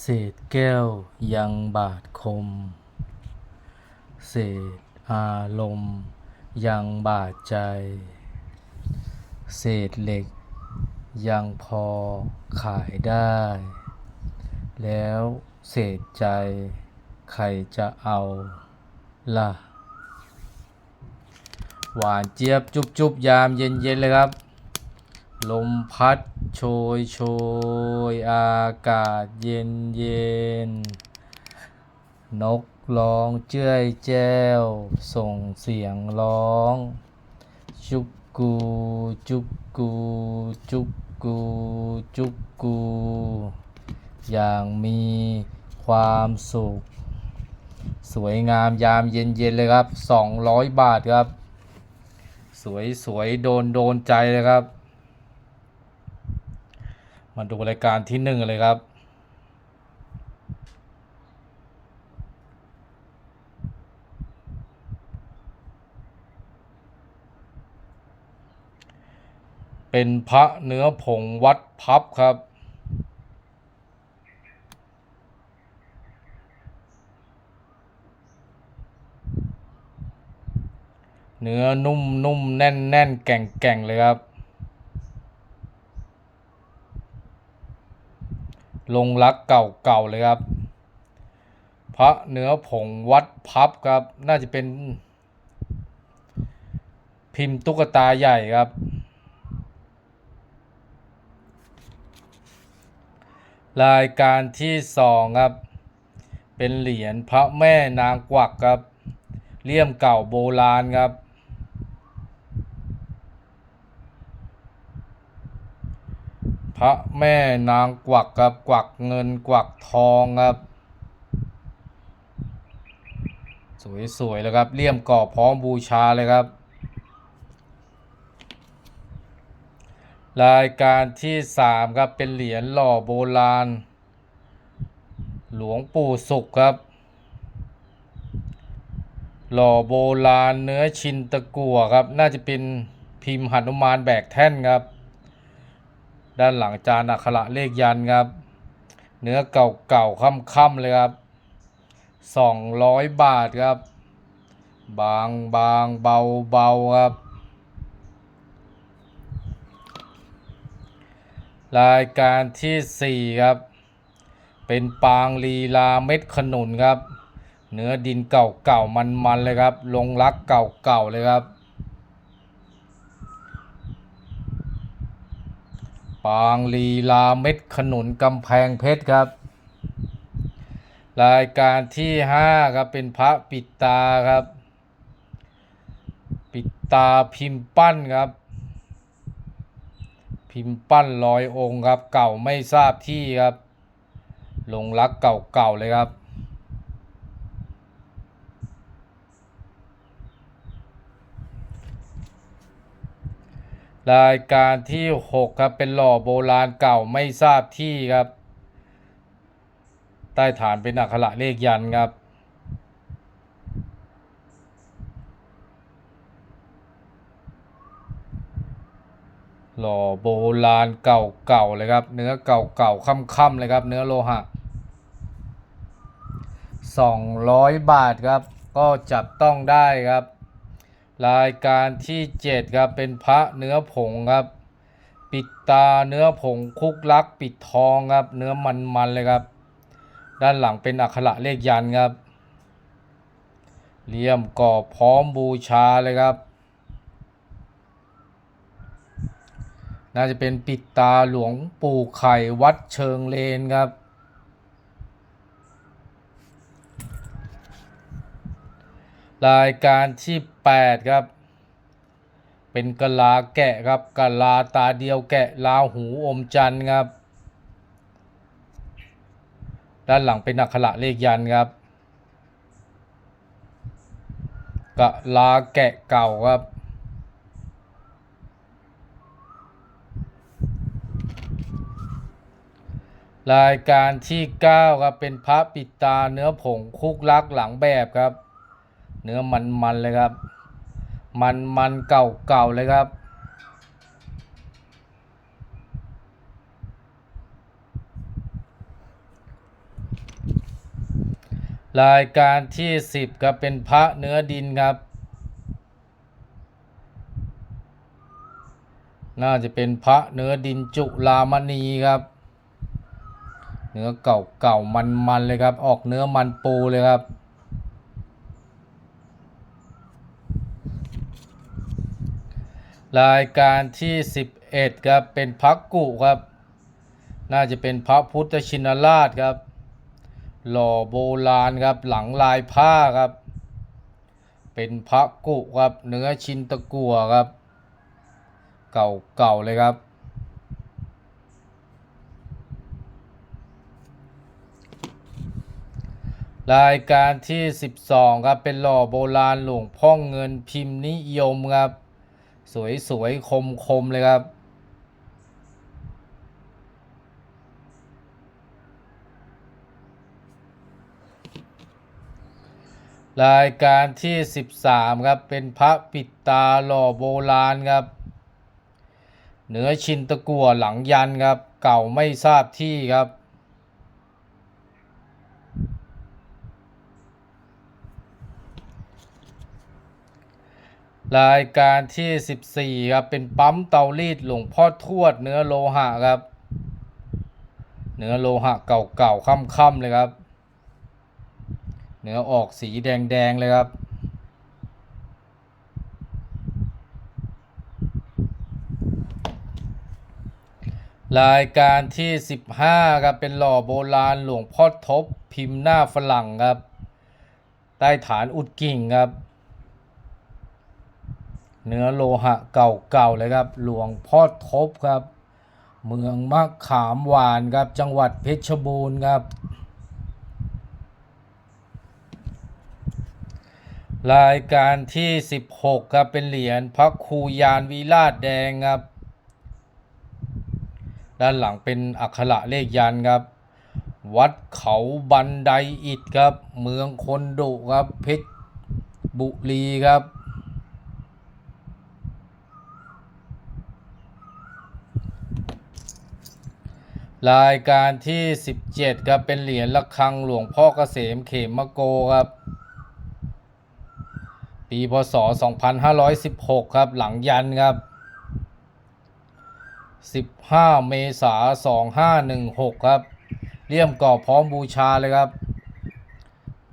เศษแก้วยังบาดคม เศษอารมณ์ยังบาดใจ เศษเหล็ก ยังพอขายได้ แล้วเศษใจใครจะเอาล่ะ หวานเจี๊ยบจุบจุบยามเย็นเย็นๆเลยครับ ลมพัดโชยโชย อากาศเย็นเย็น นกร้องเจ้ยแจ้ว ส่งเสียงร้อง จุกกู จุกกู จุกกู จุกกู อย่างมีความสุข สวยงามยามเย็นเย็นเลยครับ 200 บาทครับ สวยสวยโดนโดนใจเลยครับ มาดูรายการที่หนึ่งเลยครับ เป็นพระเนื้อผงวัดพับครับเนื้อนุ่มนุ่มแน่นแน่นแก่งแก่งเลยครับ ลงรักเก่าเก่าเลยครับ พระเนื้อผงวัดพับครับ น่าจะเป็น พิมพ์ตุ๊กตาใหญ่ครับ รายการที่สองครับ เป็นเหรียญพระแม่นางกวักครับเลี่ยมเก่าโบราณครับ ระแม่นางกวักครับกวักเงินกวักทองครับ สวยๆเลยครับเลี่ยมก่อบพร้อมบูชาเลยครับ รายการที่สามครับเป็นเหรียญหล่อโบราณ หลวงปู่สุขครับ หล่อโบราณเนื้อชินตะกั่วครับ น่าจะเป็นพิมพ์หนุมานแบกแท่นครับ ด้านหลังจานอักขระเลขยันครับ เนื้อเก่าๆค่ำๆเลยครับ200บาทครับ บางบางเบาเบาครับ รายการที่4ครับ เป็นปางลีลาเม็ดขนุนครับ เนื้อดินเก่าๆมันๆเลยครับ ลงรักเก่าๆเลยครับ ปางลีลาเม็ดขนุนกำแพงเพชรครับ รายการที่5ครับเป็นพระปิดตาครับ ปิดตาพิมพ์ปั้นครับ พิมพ์ปั้นลอยองค์ครับ เก่าไม่ทราบที่ครับลงรักเก่าๆเลยครับ รายการที่ 6 ครับ เป็นหล่อโบราณเก่าไม่ทราบที่ครับ ใต้ฐานเป็นอักขระเลขยันครับ หล่อโบราณเก่าๆเลยครับ เนื้อเก่าๆค่ำๆเลยครับ เนื้อโลหะ 200 บาทครับ ก็จับต้องได้ครับ รายการที่ 7 ครับ เป็นพระเนื้อผงครับ ปิดตาเนื้อผงคุกลัก ปิดทองครับ เนื้อมันๆเลยครับ ด้านหลังเป็นอักขระเลขยันครับเลี่ยมก่อพร้อมบูชาเลยครับ น่าจะเป็นปิดตาหลวงปู่ไข่วัดเชิงเลนครับ รายการที่ 8 ครับ เป็นกะลาแกะครับกะลาตาเดียวแกะลาหูอมจันครับ ด้านหลังเป็นอักขระเลขยันครับกะลาแกะเก่าครับรายการที่ 9 ครับ เป็นพระปิดตาเนื้อผงคุกลักหลังแบบครับ เนื้อมันมันเลยครับ มันมันเก่าเก่าเลยครับ รายการที่10ครับเป็นพระเนื้อดินครับ น่าจะเป็นพระเนื้อดินจุลามณีครับ เนื้อเก่าเก่ามันมันเลยครับ ออกเนื้อมันปูเลยครับ รายการที่ 11ครับเป็นพระกุครับ น่าจะเป็นพระพุทธชินราชครับ หล่อโบราณครับหลังลายผ้าครับ เป็นพระกุครับเนื้อชินตะกัวครับ เก่าเก่าเลยครับ รายการที่ 12 ครับเป็นหล่อโบราณหลวงพ่อเงินพิมพ์นิยมครับ สวยสวยคมคม ๆ เลยครับ รายการที่ 13 ครับ เป็นพระปิดตาหล่อโบราณครับ เหนือชินตะกัวหลังยันครับ เก่าไม่ทราบที่ครับ รายการที่ 14 ครับ เป็นปั๊มเตารีดหลวงพ่อทวดเนื้อโลหะครับ เนื้อโลหะเก่าๆค่ำๆเลยครับ เนื้อออกสีแดงๆเลยครับ รายการที่ 15 ครับ เป็นหล่อโบราณหลวงพ่อทบพิมพ์หน้าฝรั่งครับ ใต้ฐานอุดกิ่งครับ เนื้อโลหะเก่าๆเลยครับ หลวงพ่อทบครับ เมืองมะขามหวานครับ จังหวัดเพชรบูรณ์ครับ รายการที่ 16 ครับ เป็นเหรียญพระครูยานวิราชแดงครับ ด้านหลังเป็นอักขระเลขยันครับ วัดเขาบันไดอิฐครับ เมืองคนดุครับเพชรบุรีครับ รายการที่ 17ครับเป็นเหรียญระฆังหลวงพ่อเกษมเขมโกครับ ปีพศ 2516 ครับหลังยันครับ 15 เมษา2516 ครับเลี่ยมก่อพร้อมบูชาเลยครับ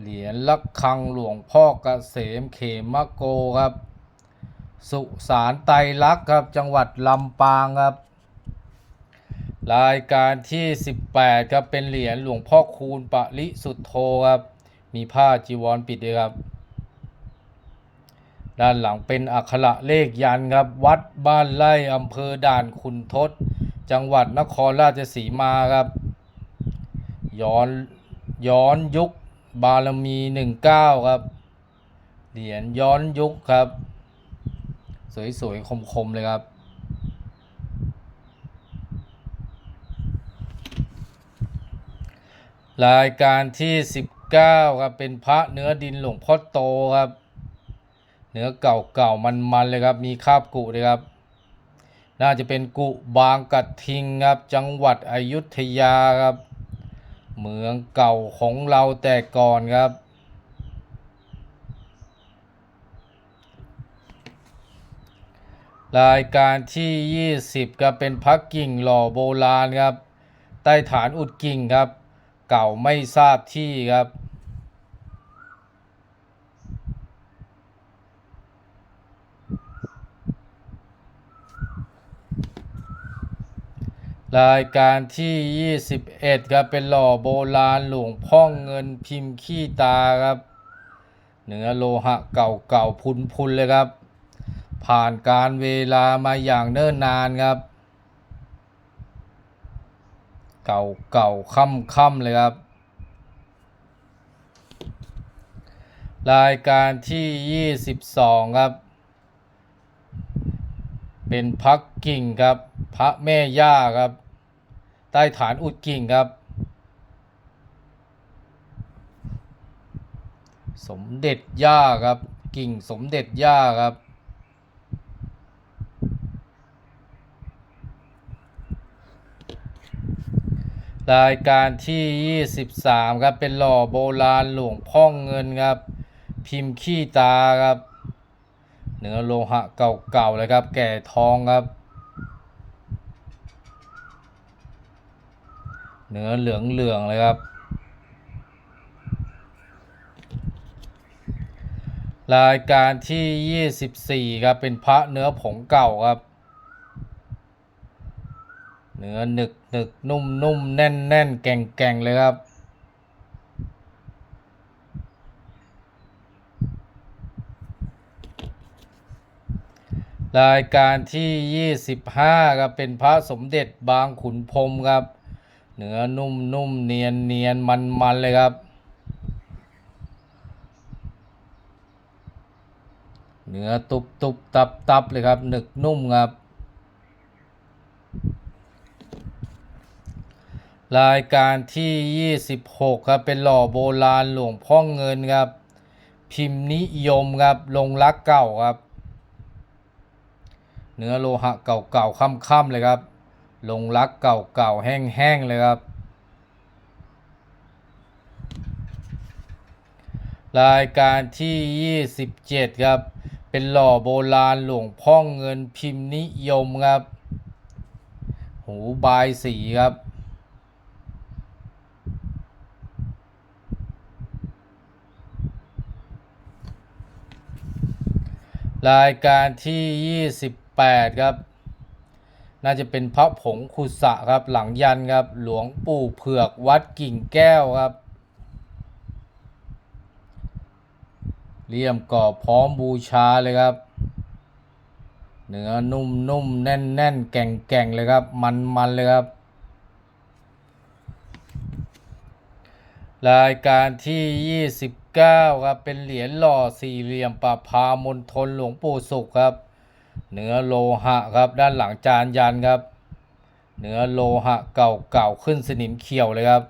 เหรียญระฆังหลวงพ่อเกษมเขมโกครับ สุสานไตรลักษ์ครับจังหวัดลำปางครับ รายการที่ 18 ครับ เป็นเหรียญหลวงพ่อคูณปริสุทธโธครับ มีผ้าจีวรปิดด้วยครับ ด้านหลังเป็นอักขระเลขยันครับ วัดบ้านไร่อำเภอด่านขุนทดจังหวัดนครราชสีมาครับ ย้อนย้อนยุคบารมี 19 ครับ เหรียญย้อนยุคครับ สวยๆ คมๆ เลยครับ รายการที่ 19 ครับ เป็นพระเนื้อดินหลวงพ่อโตครับ เนื้อเก่าๆมันๆเลยครับ มีคาบกุเลยครับ น่าจะเป็นกุบางกะทิงครับ จังหวัดอยุธยาครับ เมืองเก่าของเราแต่ก่อนครับ รายการที่ 20 ครับ เป็นพักกิ่งหล่อโบราณครับ ใต้ฐานอุดกิ่งครับ เก่าไม่ทราบที่ครับ รายการที่ 21 ครับ เป็นหล่อโบราณหลวงพ่องเงินพิมพ์ขี้ตาครับ เนื้อโลหะเก่าๆ พุนๆ เลยครับ ผ่านการเวลามาอย่างเนิ่นนานครับ เก่าเก่าค่ำค่ำเลยครับ รายการที่ 22 ครับ เป็นพักกิ่งครับ พระแม่ย่าครับ ใต้ฐานอุดกิ่งครับ สมเด็จย่าครับ กิ่งสมเด็จย่าครับ รายการที่ 23 ครับ เป็นหล่อโบราณหลวงพ่องเงินครับ พิมพ์ขี้ตาครับ เนื้อโลหะเก่าๆเลยครับ แก่ทองครับ เนื้อเหลืองๆเลยครับ รายการที่ 24 ครับ เป็นพระเนื้อผงเก่าครับ เนื้อหนึก หนึกนุ่มนุ่มแน่นแน่นแก่งแก่งเลยครับ รายการที่ 25ครับเป็นพระสมเด็จบางขุนพรมครับ เนื้อนุ่มนุ่มเนียนเนียนมันมันเลยครับ เนื้อตุบตุบตับตับเลยครับหนึกนุ่มครับ รายการที่ 26 ครับ เป็นหล่อโบราณหลวงพ่อเงินครับ พิมพ์นิยมครับ ลงรักเก่าครับ เนื้อโลหะเก่าๆค่ำๆเลยครับ ลงรักเก่าๆแห้งๆเลยครับ รายการที่ 27 ครับ เป็นหล่อโบราณหลวงพ่อเงินพิมพ์นิยมครับ หูบายสีครับ รายการที่ 28 ครับ น่าจะเป็นพระผงคุสะครับ หลังยันครับ หลวงปู่เผือกวัดกิ่งแก้วครับเลี่ยมกรอบพร้อมบูชาเลยครับ เนื้อนุ่มนุ่มแน่นแน่นแก่งแก่งเลยครับ มันมันเลยครับ รายการที่ 29ครับเป็นเหรียญหล่อสี่เหลี่ยมประพามณฑลหลวงปู่สุขครับเนื้อโลหะครับด้านหลังจานยันครับเนื้อโลหะเก่าเก่าขึ้นสนิมเขียวเลยครับ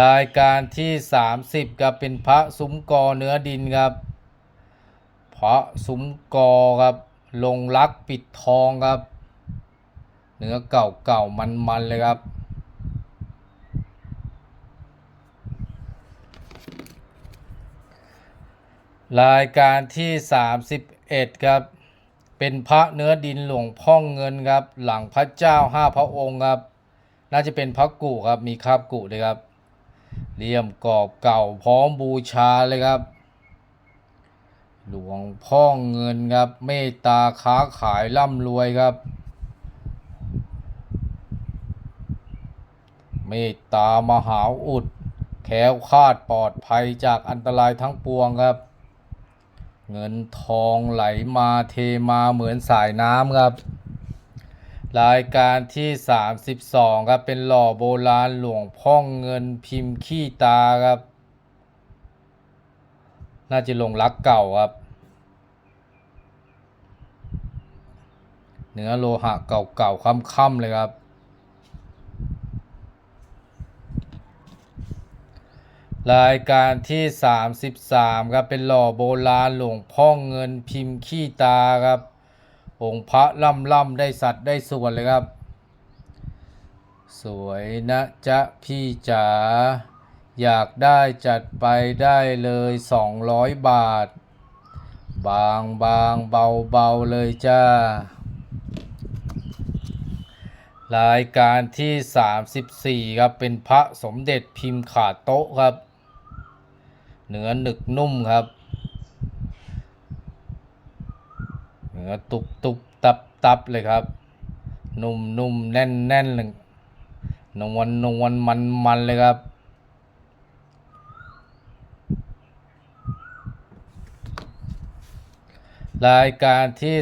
รายการที่ 30ครับเป็นพระซุ้มกอเนื้อดินครับ พระซุ้มกอครับลงรักปิดทองครับ เนื้อเก่าเก่ามันมันๆเลยครับ รายการที่ 31 ครับ เป็นพระเนื้อดินหลวงพ่องเงินครับ หลังพระเจ้าห้าพระองค์ครับ น่าจะเป็นพระกุครับ มีคราบกุเลยครับเลี่ยมกรอบเก่าพร้อมบูชาเลยครับ หลวงพ่อเงินครับ เมตตาค้าขายร่ำรวยครับ เมตตามหาอุดแคล้วคาดปลอดภัยจากอันตรายทั้งปวงครับ เงินทองไหลมาเทมาเหมือนสายน้ำครับ รายการที่ 32 ครับ เป็นหล่อโบราณหลวงพ่อเงินพิมพ์ขี้ตาครับ น่าจะลงรักเก่าครับ เนื้อโลหะเก่าๆค่ำๆเลยครับ รายการที่ 33 ครับเป็นหล่อโบราณหลวงพ่อเงินพิมพ์ขี้ตาครับองค์พระล่ำล่ำได้สัตว์ได้ส่วนเลยครับ สวยนะจ๊ะพี่จ๋าอยากได้จัดไปได้เลย 200 บาท บางบางเบาเบาเลยจ้ารายการที่ 34 ครับ เป็นพระสมเด็จพิมพ์ขาโต๊ะครับ เนื้อหนึกนุ่มครับ เนื้อตุบตุบตับตับเลยครับ นุ่มนุ่มแน่นแน่นเลยนวลนวลมันมันเลยครับ รายการที่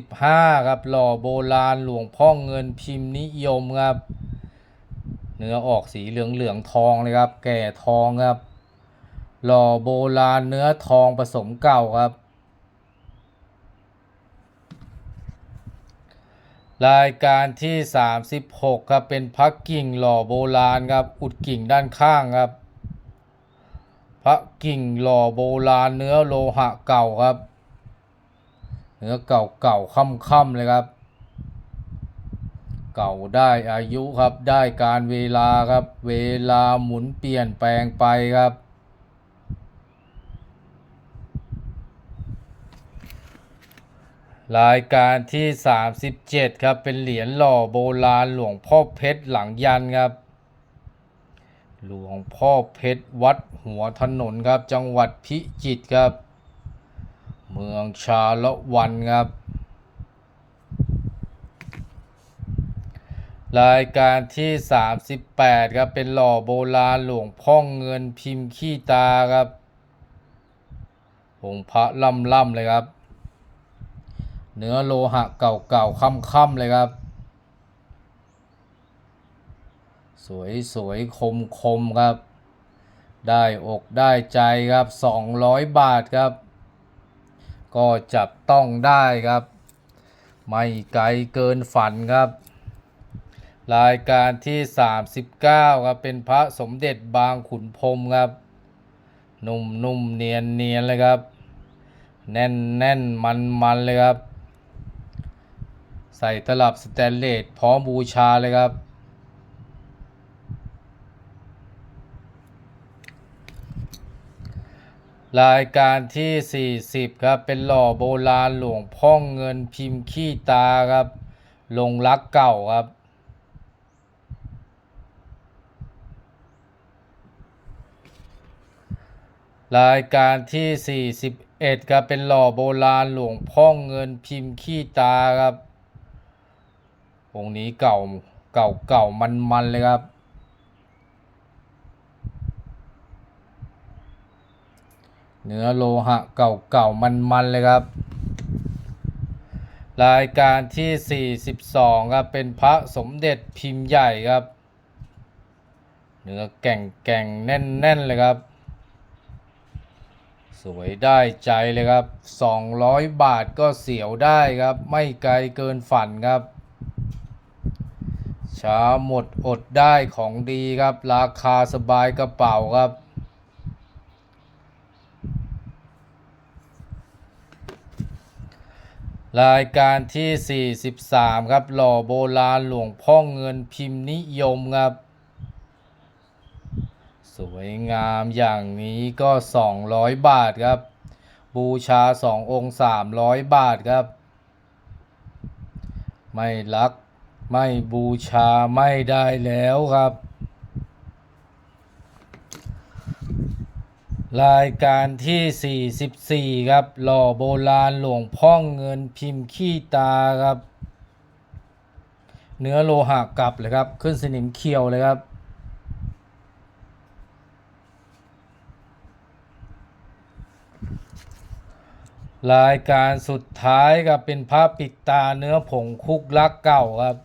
35 ครับ หล่อโบราณหลวงพ่อเงินพิมพ์นิยมครับ เนื้อออกสีเหลืองเหลืองทองเลยครับ แก่ทองครับ หล่อโบราณเนื้อทองผสมเก่าครับ รายการที่ 36 ครับ เป็นพักกิ่งหล่อโบราณครับ อุดกิ่งด้านข้างครับ พระกิ่งหล่อโบราณเนื้อโลหะเก่าครับ เนื้อเก่าเก่าค่ำๆเลยครับ เก่าได้อายุครับ ได้การเวลาครับ เวลาหมุนเปลี่ยนแปลงไปครับ รายการที่ 37 ครับ เป็นเหรียญหล่อโบราณหลวงพ่อเพชรหลังยันครับ หลวงพ่อเพชรวัดหัวถนนครับ จังหวัดพิจิตรครับ เมืองชาละวันครับ รายการที่ 38 ครับ เป็นหล่อโบราณหลวงพ่อเงินพิมพ์ขี้ตาครับองค์พระล่ำๆเลยครับ เนื้อโลหะเก่าๆค่ำๆเลยครับ สวยสวยคมคมๆครับ ได้อกได้ใจครับ 200 บาทครับ ก็จับต้องได้ครับ ไม่ไกลเกินฝันครับ รายการที่ 39 ครับ เป็นพระสมเด็จบางขุนพรมครับ นุ่มนุ่มเนียนเนียนเลยครับ แน่นแน่นมันมันเลยครับ ใส่ตลับสแตนเลสพร้อมบูชาเลยครับ รายการที่ 40 ครับ เป็นหล่อโบราณหลวงพ่อเงินพิมพ์ขี้ตาครับ ลงรักเก่าครับรายการที่ 41 ครับ เป็นหล่อโบราณหลวงพ่อเงินพิมพ์ขี้ตาครับ องค์นี้เก่าเก่าเก่ามันมันเลยครับ เนื้อโลหะเก่าเก่ามันมันเลยครับ รายการที่ 42 ครับ เป็นพระสมเด็จพิมพ์ใหญ่ครับ เนื้อแก่งแก่งแน่นแน่นเลยครับ สวยได้ใจเลยครับ 200 บาทก็เสียวได้ครับ ไม่ไกลเกินฝันครับ ช้าหมดอดได้ของดีครับ ราคาสบายกระเป๋าครับ รายการที่ 43 ครับ หล่อโบราณหลวงพ่อเงินพิมพ์นิยมครับ สวยงามอย่างนี้ก็ 200 บาทครับ บูชา 2 องค์ 300 บาทครับ ไม่รัก ไม่บูชาไม่ได้แล้วครับ รายการที่ 44 ครับ หล่อโบราณหลวงพ่อเงินพิมพ์ขี้ตาครับ เนื้อโลหะกลับเลยครับ ขึ้นสนิมเขียวเลยครับรายการสุดท้ายครับเป็นพระปิดตาเนื้อผงคุกลักเก่าครับ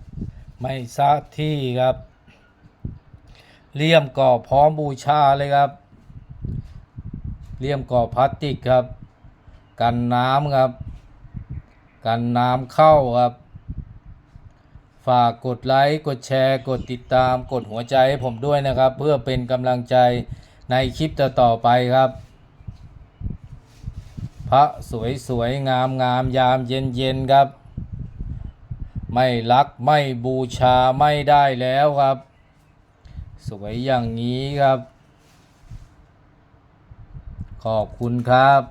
ไม่ซะที่ครับ เลี่ยมก่อพร้อมบูชาเลยครับ เลี่ยมก่อพลาสติกครับ กันน้ำครับ กันน้ำเข้าครับ ฝากกดไลค์กดแชร์ กดติดตามกดหัวใจให้ผมด้วยนะครับ เพื่อเป็นกำลังใจในคลิปต่อๆไปครับพระสวยสวยงามงามยามเย็นเย็นครับ ไม่รักไม่บูชาไม่ได้แล้วครับ สวยอย่างนี้ครับ ขอบคุณครับ